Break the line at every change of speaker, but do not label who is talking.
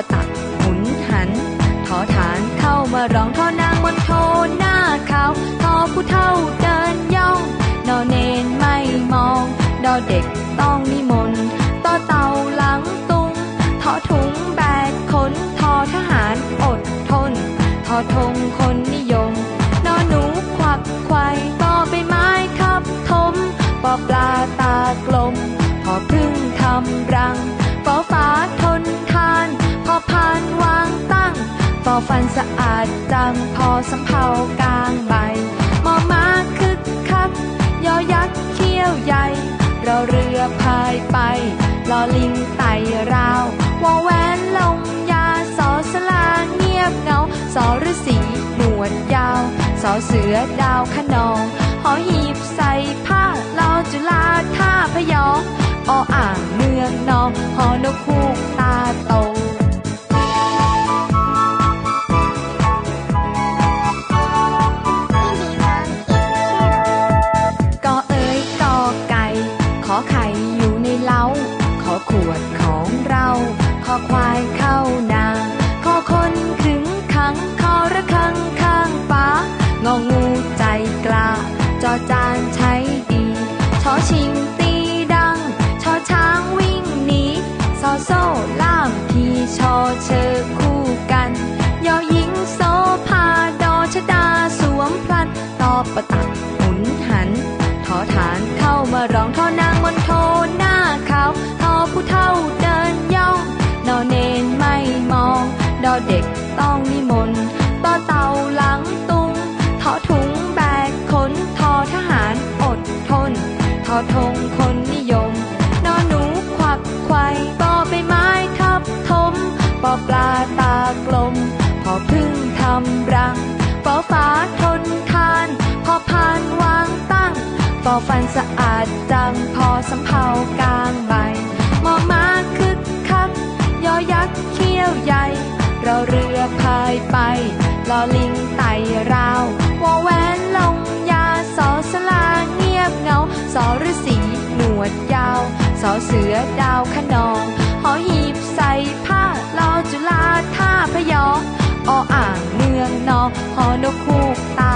ประตักหมุนหันทอฐานเข้ามาร้องทอนางบนโทหน้าขาวทอผู้เท่าเดินย่อง นอเนนไม่มองดอเด็กต้องนิมนต์ต่อเต่าหลังตุงทอถุงแบกขนทอทหารอดทนทอธงคนนิยม นอหนูควักไขว่ปอใบไม้ทับทมปอปลาตากลม พอพึ่งทำรัง อฟันสะอาดจังพอสำเภากลางใบมอมาคึกคักยอยักษ์เขี้ยวใหญ่เราเรือพายไปลอลิงไต่ราววอแหวนลงยาสอสลาเงียบเงาสอฤษีหนวดยาวสอเสือดาวขนองหอหีบใส่ผ้าลอจุฬาท่าพยองออ่างเมืองนองหอนกคูกตาโต ไข่อยู่ในเล้า ขอขวดของเรา ขอควายเข้านา ขอคนขึงขัง ขอระฆังข้างฟ้างองูใจกล้า จอจานใช้ดีชอชิงตีดัง ชอช้างวิ่งหนีซอโซ่ล่ามพีชอเชอคู่กัน ยอหญิงโซภาดอชดาสวมพลันตอประตัก เด็กต้องนิมนต์ต่อเต่าหลังตุงทอถุงแบกขนทอทหารอดทนทอธงคนนิยม นอหนูควักไขว่ปอใบไม้ทับทมปอปลาตากลม พอพึ่งทำรังปอฟ้าทนทาน พอพานวางตั้งปอฟันสะอาดจัง พอสำเภากลางใบมอมาคึกคักยอยักษ์เขี้ยวใหญ่ ราเรือพายไปลอลิงไต่ราววอแหวนลงยาสอสลาเงียบเงาสอฤษีหนวดยาวสอเสือดาวขนองหอหีบใส่ผ้าลอจุฬาท่าพยองออ่างเมืองนองหอนกคูกตา